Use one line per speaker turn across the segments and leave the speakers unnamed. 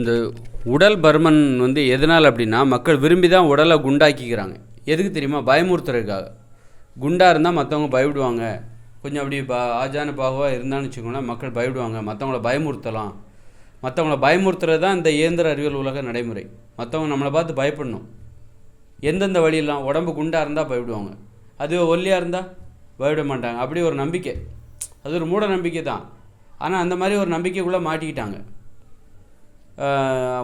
இந்த உடல் பருமன் வந்து எதனால் அப்படின்னா மக்கள் விரும்பி தான் உடலை குண்டாக்கிக்கிறாங்க. எதுக்கு தெரியுமா? பயமுறுத்துறதுக்காக. குண்டாக இருந்தால் மற்றவங்க பயப்படுவாங்க. கொஞ்சம் அப்படி பா ஆஜான பாகுவாக இருந்தான்னு வச்சுக்கோங்களேன் மக்கள் பயப்படுவாங்க. மற்றவங்கள பயமுறுத்தலாம். மற்றவங்கள பயமுறுத்துறது தான் இந்த இயந்திர அறிவியல் உலக நடைமுறை. மற்றவங்க நம்மளை பார்த்து பயப்படணும். எந்தெந்த வழியெல்லாம்? உடம்பு குண்டாக இருந்தால் பயப்படுவாங்க. அதுவே ஒல்லியாக இருந்தால் பயப்பட மாட்டாங்க. அப்படி ஒரு நம்பிக்கை. அது ஒரு மூட நம்பிக்கை தான். ஆனால் அந்த மாதிரி ஒரு நம்பிக்கைக்குள்ளே மாட்டிக்கிட்டாங்க.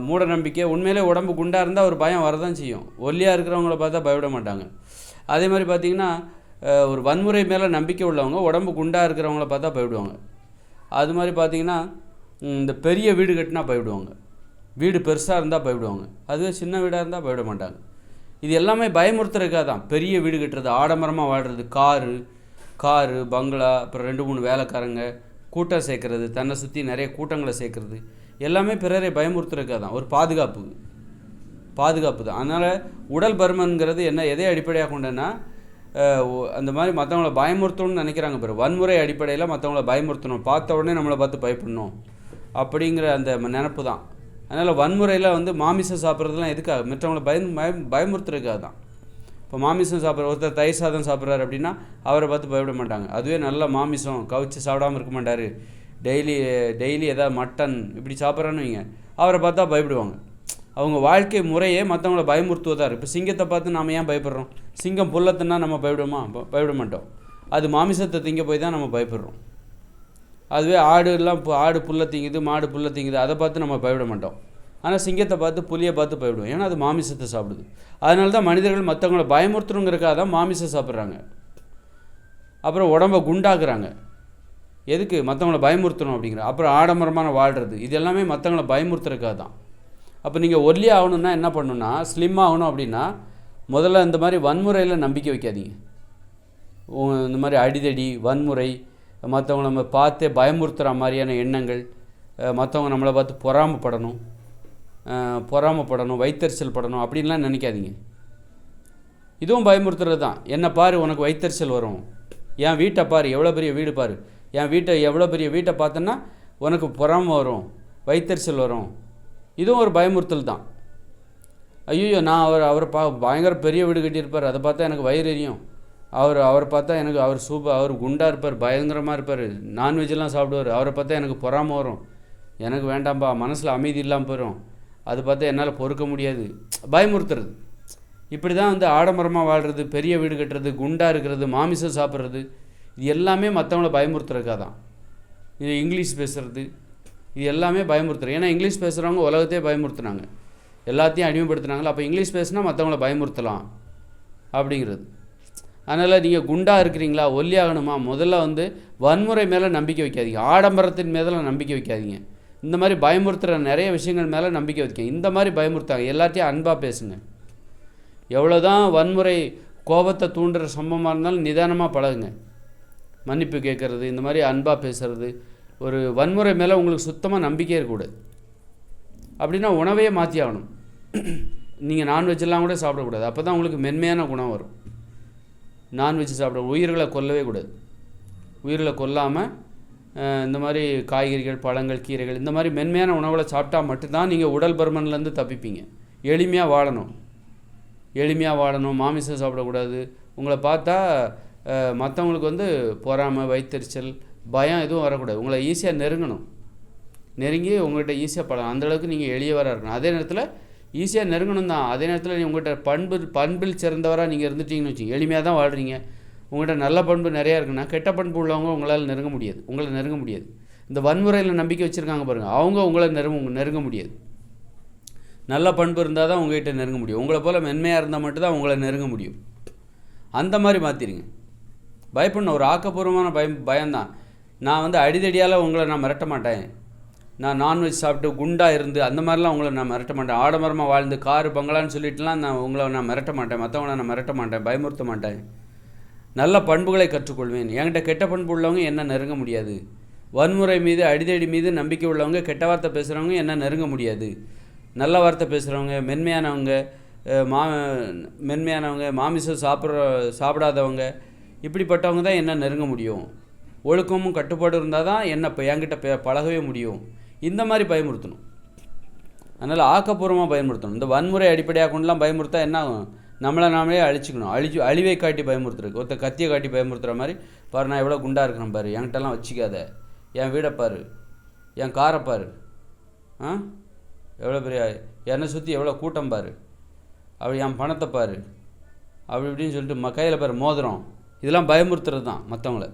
மூட நம்பிக்கை உண்மையிலே உடம்பு குண்டாக இருந்தால் ஒரு பயம் வரதான் செய்யும். ஒல்லியாக இருக்கிறவங்கள பார்த்தா பயப்பட மாட்டாங்க. அதே மாதிரி பார்த்திங்கன்னா ஒரு வன்முறை மேலே நம்பிக்கை உள்ளவங்க உடம்பு குண்டாக இருக்கிறவங்கள பார்த்தா பயப்படுவாங்க. அது மாதிரி பார்த்திங்கன்னா இந்த பெரிய வீடு கட்டினா பயப்படுவாங்க. வீடு பெருசாக இருந்தால் பயப்படுவாங்க. அதுவே சின்ன வீடாக இருந்தால் பயப்பட மாட்டாங்க. இது எல்லாமே பயமுறுத்துறதுக்காக தான் பெரிய வீடு கட்டுறது ஆடம்பரமாக வாழ்கிறது காரு காரு பங்களா அப்புறம் ரெண்டு மூணு வேலைக்காரங்க கூட்டம் சேர்க்குறது தன்னை சுற்றி நிறைய கூட்டங்களை சேர்க்குறது. எல்லாமே பிறரை பயமுறுத்துறதுக்காக தான் ஒரு பாதுகாப்பு. பாதுகாப்பு தான். அதனால் உடல் பருமன்கிறது என்ன எதை அடிப்படையாக கொண்டேன்னா அந்த மாதிரி மற்றவங்கள பயமுறுத்தணும்னு நினைக்கிறாங்க பிறகு வன்முறை அடிப்படையில் மற்றவங்கள பயமுறுத்தணும். பார்த்த உடனே நம்மளை பார்த்து பயப்படணும். அப்படிங்கிற அந்த நினப்பு தான். அதனால் வன்முறையில் வந்து மாமிசம் சாப்பிட்றதுலாம் எதுக்காக? மற்றவங்கள பயம் பயம் பயமுறுத்துறதுக்காக தான் இப்போ மாமிசம் சாப்பிட்ற ஒருத்தர் தயிர் சாதம் சாப்பிட்றாரு அப்படின்னா அவரை பார்த்து பயப்பட மாட்டாங்க. அதுவே நல்ல மாமிசம் கவிச்சு சாப்பிடாம இருக்க மாட்டார். டெய்லி டெய்லி எதாவது மட்டன் இப்படி சாப்பிட்றான்னு வைங்க. அவரை பார்த்தா பயப்படுவாங்க. அவங்க வாழ்க்கை முறையே மற்றவங்கள பயமுறுத்துவதா இப்போ சிங்கத்தை பார்த்து நாம் ஏன் பயப்படுறோம்? சிங்கம் புல்லத்துன்னா நம்ம பயப்படுமா? பயப்பட மாட்டோம். அது மாமிசத்தை திங்க போய் தான் நம்ம பயப்படுறோம். அதுவே ஆடுலாம் இப்போ ஆடு புல்ல திங்குது மாடு புல்ல திங்குது அதை பார்த்து நம்ம பயப்பட மாட்டோம். ஆனால் சிங்கத்தை பார்த்து புலியை பார்த்து பயப்படுவோம். ஏன்னா அது மாமிசத்தை சாப்பிடுது. அதனால தான் மனிதர்கள் மற்றவங்கள பயமுறுத்துறோங்கிறக்காக தான் மாமிசம் சாப்பிட்றாங்க. அப்புறம் உடம்ப குண்டாக்குறாங்க. எதுக்கு மற்றவங்கள பயமுறுத்தணும் அப்படிங்கிற அப்புறம் ஆடம்பரமான வாழ்கிறது இது எல்லாமே மற்றவங்கள பயமுறுத்துறதுக்காக தான் அப்போ நீங்கள் ஒல்லி ஆகணும்னா என்ன பண்ணுன்னா ஸ்லிம் ஆகணும் அப்படின்னா முதல்ல இந்த மாதிரி வன்முறையில் நம்பிக்கை வைக்காதீங்க. உ- இந்த மாதிரி அடிதடி வன்முறை மற்றவங்கள நம்ம பார்த்தே பயமுறுத்துகிற மாதிரியான எண்ணங்கள் மற்றவங்க நம்மளை பார்த்து பொறாமப்படணும். பொறாமப்படணும் வைத்தறிச்சல் படணும் அப்படின்லாம் நினைக்காதீங்க. இதுவும் பயமுறுத்துறது தான் என்ன பாரு உனக்கு வைத்தறிச்சல் வரும். என் வீட்டை பாரு எவ்வளோ பெரிய வீடு பாரு. என் வீட்டை எவ்வளோ பெரிய வீட்டை பார்த்தோன்னா உனக்கு பொறாமை வரும் வைத்தறிச்சல் வரும். இதுவும் ஒரு பயமுறுத்தல் தான். ஐயோ நான் அவர் அவரை பா பயங்கர பெரிய வீடு கட்டியிருப்பார். அதை பார்த்தா எனக்கு வயிறு எரியும். அவர் அவரை பார்த்தா எனக்கு அவர் சூப்பர் அவர் குண்டாக இருப்பார் பயங்கரமாக இருப்பார். நான்வெஜ்லாம் சாப்பிடுவார். அவரை பார்த்தா எனக்கு பொறாமை வரும். எனக்கு வேண்டாம்பா மனசில் அமைதி இல்லாமல் போயிடும் அது பார்த்தா என்னால் பொறுக்க முடியாது. பயமுறுத்துறது. இப்படி தான் வந்து ஆடம்பரமாக வாழ்கிறது பெரிய வீடு கட்டுறது குண்டாக இருக்கிறது மாமிசம் சாப்பிட்றது இது எல்லாமே மற்றவங்கள பயமுறுத்துறதுக்காக தான் இது இங்கிலீஷ் பேசுகிறது இது எல்லாமே பயமுறுத்துறது. ஏன்னா இங்கிலீஷ் பேசுகிறவங்க உலகத்தையே பயமுறுத்துனாங்க. எல்லாத்தையும் அடிமைப்படுத்துனாங்களா அப்போ இங்கிலீஷ் பேசுனா மற்றவங்கள பயமுறுத்தலாம் அப்படிங்கிறது. அதனால் நீங்கள் குண்டாக இருக்கிறீங்களா ஒல்லியாகணுமா? முதல்ல வந்து வன்முறை மேலே நம்பிக்கை வைக்காதீங்க. ஆடம்பரத்தின் மேலே நம்பிக்கை வைக்காதீங்க. இந்த மாதிரி பயமுறுத்துகிற நிறைய விஷயங்கள் மேலே நம்பிக்கை வைக்க இந்த மாதிரி பயமுறுத்தாங்க எல்லாத்தையும் அன்பாக பேசுங்க. எவ்வளோதான் வன்முறை கோபத்தை தூண்டுற சம்பவமாக இருந்தாலும் நிதானமாக பழகுங்க. மன்னிப்பு கேட்குறது இந்த மாதிரி அன்பாக பேசுகிறது ஒரு வன்முறை மேலே உங்களுக்கு சுத்தமாக நம்பிக்கையே இருக்கக்கூடாது. அப்படின்னா உணவையே மாற்றி ஆகணும். நீங்கள் நான்வெஜ்ஜெல்லாம் கூட சாப்பிடக்கூடாது. அப்போ தான் உங்களுக்கு மென்மையான குணம் வரும். நான்வெஜ் சாப்பிட உயிர்களை கொல்லவே கூடாது. உயிர்களை கொல்லாமல் இந்த மாதிரி காய்கறிகள் பழங்கள் கீரைகள் இந்த மாதிரி மென்மையான உணவுகளை சாப்பிட்டா மட்டும்தான் நீங்கள் உடல் பருமன்லேருந்து தப்பிப்பீங்க. எளிமையாக வாழணும். எளிமையாக வாழணும். மாமிசம் சாப்பிடக்கூடாது. உங்களை பார்த்தா மற்றவங்களுக்கு வந்து பொறாமை வைத்தறிச்சல் பயம் எதுவும் வரக்கூடாது. உங்களை ஈஸியாக நெருங்கணும். நெருங்கி உங்கள்கிட்ட ஈஸியாக பழகும் அந்தளவுக்கு நீங்கள் எளியவராக இருக்கணும். அதே நேரத்தில் ஈஸியாக நெருங்கணும் தான். அதே நேரத்தில் நீ உங்கள்கிட்ட பண்பு பண்பில் சிறந்தவராக நீங்கள் இருந்துட்டீங்கன்னு வச்சுங்க எளிமையாக தான் வாழ்கிறீங்க உங்கள்கிட்ட நல்ல பண்பு நிறையா இருக்குன்னா கெட்ட பண்பு உள்ளவங்க உங்களால் நெருங்க முடியாது. உங்களை நெருங்க முடியாது. இந்த வன்முறையில் நம்பிக்கை வச்சுருக்காங்க பாருங்கள் அவங்க உங்களை நெருங்க நெருங்க முடியாது. நல்ல பண்பு இருந்தால் தான் உங்கள்கிட்ட நெருங்க முடியும். உங்களை போல் மென்மையாக இருந்தால் மட்டும்தான் உங்களை நெருங்க முடியும். அந்த மாதிரி மாற்றிடுங்க பயப்படணும். ஒரு ஆக்கப்பூர்வமான பயம் பயம்தான். நான் வந்து அடிதடியால் உங்களை நான் மிரட்ட மாட்டேன். நான் நான்வெஜ் சாப்பிட்டு குண்டாக இருந்து அந்த மாதிரிலாம் உங்களை நான் மிரட்ட மாட்டேன். ஆடம்பரமாக வாழ்ந்து காரு பங்களான்னு சொல்லிட்டுலாம் நான் உங்களை நான் மிரட்ட மாட்டேன். மற்றவங்கள நான் மிரட்ட மாட்டேன். பயமுறுத்த மாட்டேன். நல்ல பண்புகளை கற்றுக்கொள்வேன். என்கிட்ட கெட்ட பண்பு உள்ளவங்க என்ன நெருங்க முடியாது. வன்முறை மீது அடிதடி மீது நம்பிக்கை உள்ளவங்க கெட்ட வார்த்தை பேசுகிறவங்க என்ன நெருங்க முடியாது. நல்ல வார்த்தை பேசுகிறவங்க மென்மையானவங்க மா மென்மையானவங்க மாமிசம் சாப்பிட்ற சாப்பிடாதவங்க இப்படிப்பட்டவங்க தான் என்ன நெருங்க முடியும்? ஒழுக்கமும் கட்டுப்பாடு இருந்தால் தான் என்ன இப்போ என்கிட்ட பே பழகவே முடியும். இந்த மாதிரி பயமுறுத்தணும். அதனால் ஆக்கப்பூர்வமாக பயமுறுத்தணும். இந்த வன்முறை அடிப்படையாக கொண்டுலாம் பயமுறுத்தா என்ன ஆகும்? நம்மளை நாமளே அழிச்சிக்கணும். அழிச்சு அழிவை காட்டி பயமுறுத்துறதுக்கு. ஒருத்த கத்தியை காட்டி பயமுறுத்துகிற மாதிரி பாரு நான் எவ்வளோ குண்டா இருக்கிறேன் பாரு. என்கிட்டலாம் வச்சிக்காத. என் வீடை பாரு. என் காரை பாரு. ஆ? எவ்வளோ பெரிய என்னை சுற்றி எவ்வளோ கூட்டம் பாரு. அப்படி என் பணத்தை பாரு. அப்படி இப்படின்னு சொல்லிட்டு ம கையில் பாரு மோதிரம். இதெல்லாம் பயமுறுத்துறது தான் மற்றவங்கள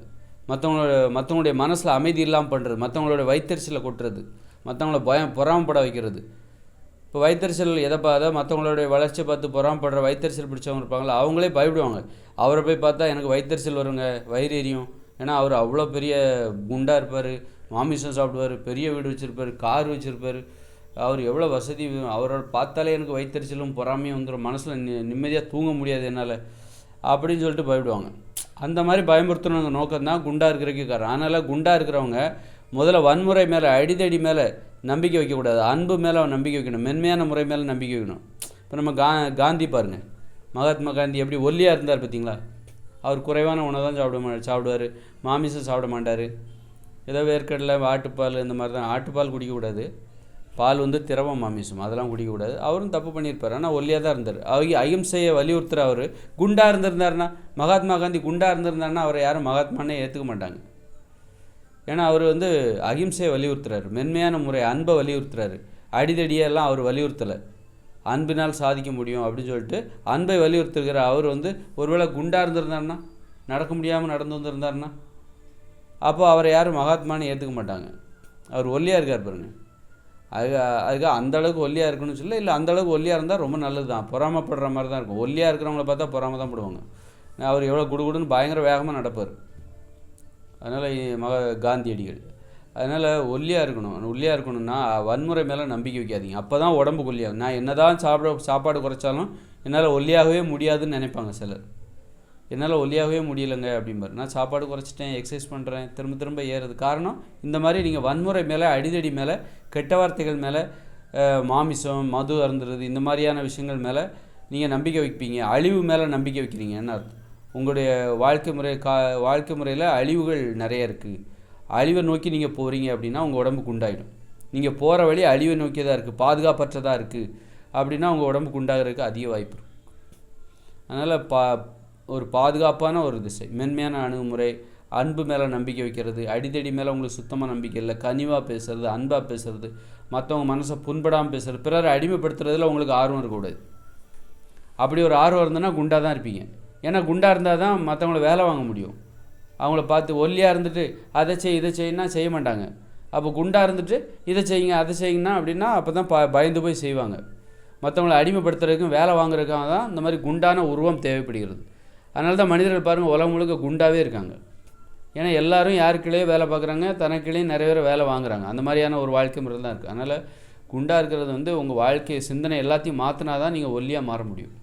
மற்றவங்களோட மற்றவங்களுடைய மனசில் அமைதி இல்லாமல் பண்ணுறது மற்றவங்களோட வைத்தறிச்சலை கொட்டுறது மற்றவங்கள பயம் பொறாமப்பட வைக்கிறது. இப்போ வைத்தறிச்சல் எதை பார்த்தா மற்றவங்களுடைய வளர்ச்சியை பார்த்து பொறாமப்படுற வைத்தறிச்சல் பிடிச்சவங்க இருப்பாங்களா அவங்களே பயப்படுவாங்க. அவரை போய் பார்த்தா எனக்கு வைத்தறிச்சல் வருங்க வயிறு எரியும். ஏன்னா அவர் அவ்வளோ பெரிய குண்டாக இருப்பார் மாமிசம் சாப்பிடுவார் பெரிய வீடு வச்சுருப்பார் கார் வச்சுருப்பார். அவர் எவ்வளோ வசதி அவரோட பார்த்தாலே எனக்கு வைத்தறிச்சலும் பொறாமையும் வந்துடும் மனசில் நி நிம்மதியாக தூங்க முடியாது என்னால். அப்படின்னு சொல்லிட்டு பயப்படுவாங்க. அந்த மாதிரி பயமுறுத்தணுங்க நோக்கம் தான் குண்டா இருக்கிறதுக்கு காரணம். அதனால் குண்டா இருக்கிறவங்க முதல்ல வன்முறை மேலே அடிதடி மேலே நம்பிக்கை வைக்கக்கூடாது. அன்பு மேலே நம்பிக்கை வைக்கணும். மென்மையான முறை மேலே நம்பிக்கை வைக்கணும். இப்போ நம்ம கா காந்தி பாருங்கள் மகாத்மா காந்தி எப்படி ஒல்லியாக இருந்தார் பார்த்தீங்களா அவர் குறைவான உணவு தான் சாப்பிட மா சாப்பிடுவார். மாமிசம் சாப்பிட மாட்டார். ஏதோ வேர்க்கடலை ஆட்டுப்பால் இந்த மாதிரி தான் ஆட்டுப்பால் குடிக்கக்கூடாது. பால் வந்து திரவம் மாமிசம் அதெல்லாம் குடிக்கக்கூடாது. அவரும் தப்பு பண்ணியிருப்பார். ஆனால் ஒல்லியாக தான் இருந்தார். அவங்க அகிம்சையை வலியுறுத்துகிற அவர். குண்டாக இருந்திருந்தாருன்னா மகாத்மா காந்தி குண்டாக இருந்திருந்தாருன்னா அவரை யாரும் மகாத்மானே ஏற்றுக்க மாட்டாங்க. ஏன்னா அவர் வந்து அகிம்சையை வலியுறுத்துறாரு. மென்மையான முறை அன்பை வலியுறுத்துறாரு. அடிதடியெல்லாம் அவர் வலியுறுத்தலை. அன்பினால் சாதிக்க முடியும் அப்படின்னு சொல்லிட்டு அன்பை வலியுறுத்துகிற அவர் வந்து ஒருவேளை குண்டாக இருந்திருந்தாருன்னா நடக்க முடியாமல் நடந்து வந்திருந்தாருன்னா அப்போ அவரை யாரும் மகாத்மானு ஏற்றுக்க மாட்டாங்க. அவர் ஒல்லியாக இருக்கார் பாருங்கள் அது அதுக்காக அந்த அளவுக்கு ஒல்லியாக இருக்குன்னு சொல்ல இல்லை அந்த அளவுக்கு ஒல்லியாக இருந்தால் ரொம்ப நல்லது தான் பொறாமப்படுற மாதிரி தான் இருக்கும். ஒல்லியாக இருக்கிறவங்கள பார்த்தா பொறாம தான் போடுவாங்க. அவர் எவ்வளோ குடுகுடுன்னு பயங்கர வேகமாக நடப்பார். அதனால் மக காந்தியடிகள் அதனால் ஒல்லியாக இருக்கணும். ஒல்லியாக இருக்கணும்னா வன்முறை மேலே நம்பிக்கை வைக்காதீங்க. அப்போ தான் உடம்புக்கு ஒல்லியாகும். நான் என்ன தான் சாப்பிட சாப்பாடு குறைச்சாலும் என்னால் ஒல்லியாகவே முடியாதுன்னு நினைப்பாங்க சிலர். என்னால் ஒல்லியாகவே முடியலைங்க அப்படிம்பாரு. நான் சாப்பாடு குறைச்சிட்டேன் எக்ஸசைஸ் பண்ணுறேன் திரும்ப திரும்ப ஏறுறது. காரணம் இந்த மாதிரி நீங்கள் வன்முறை மேலே அடிதடி மேலே கெட்ட வார்த்தைகள் மேலே மாமிசம் மது அருந்துறது இந்த மாதிரியான விஷயங்கள் மேலே நீங்கள் நம்பிக்கை வைப்பீங்க. அழிவு மேலே நம்பிக்கை வைக்கிறீங்க என்ன அர்த்தம்? உங்களுடைய வாழ்க்கை முறை கா வாழ்க்கை முறையில் அழிவுகள் நிறைய இருக்குது அழிவை நோக்கி நீங்கள் போகிறீங்க அப்படின்னா உங்கள் உடம்பு குண்டாயிடும் நீங்கள் போகிற வழி அழிவை நோக்கியதாக இருக்குது பாதுகாப்பற்றதாக இருக்குது அப்படின்னா உங்கள் உடம்பு குண்டாகிறதுக்கு அதிக வாய்ப்பு இருக்கும் அதனால் பா ஒரு பாதுகாப்பான ஒரு திசை மென்மையான அணுகுமுறை அன்பு மேலே நம்பிக்கை வைக்கிறது அடிதடி மேலே உங்களுக்கு சுத்தமாக நம்பிக்கை இல்லை கனிவாக பேசுறது அன்பாக பேசுறது மற்றவங்க மனசை புண்படாமல் பேசுறது பிறரை அடிமைப்படுத்துறதுல உங்களுக்கு ஆர்வம் இருக்கக்கூடாது. அப்படி ஒரு ஆர்வம் இருந்ததுன்னா குண்டாக தான் இருப்பீங்க. ஏன்னா குண்டாக இருந்தால் தான் மற்றவங்கள வேலை வாங்க முடியும். அவங்கள பார்த்து ஒல்லியாக இருந்துட்டு அதை செய் இதை செய்யினா செய்ய மாட்டாங்க. அப்போ குண்டாக இருந்துட்டு இதை செய்யுங்க அதை செய்யுங்கன்னா அப்படின்னா அப்போ தான் ப பயந்து போய் செய்வாங்க. மற்றவங்கள அடிமைப்படுத்துறதுக்கும் வேலை வாங்குறதுக்காக தான் இந்த மாதிரி குண்டான உருவம் தேவைப்படுகிறது. அதனால தான் மனிதர்கள் பாருங்கள் உலகம் முழுக்க குண்டாகவே இருக்காங்க. ஏன்னா எல்லாரும் யாருக்கிலேயே வேலை பார்க்குறாங்க தனக்கிலேயும் நிறைய பேர் வேலை வாங்குறாங்க. அந்த மாதிரியான ஒரு வாழ்க்கை முறை தான் இருக்குது அதனால் குண்டாக இருக்கிறது வந்து உங்கள் வாழ்க்கை சிந்தனை எல்லாத்தையும் மாற்றினா தான் நீங்கள் ஒல்லியாக மாற முடியும்.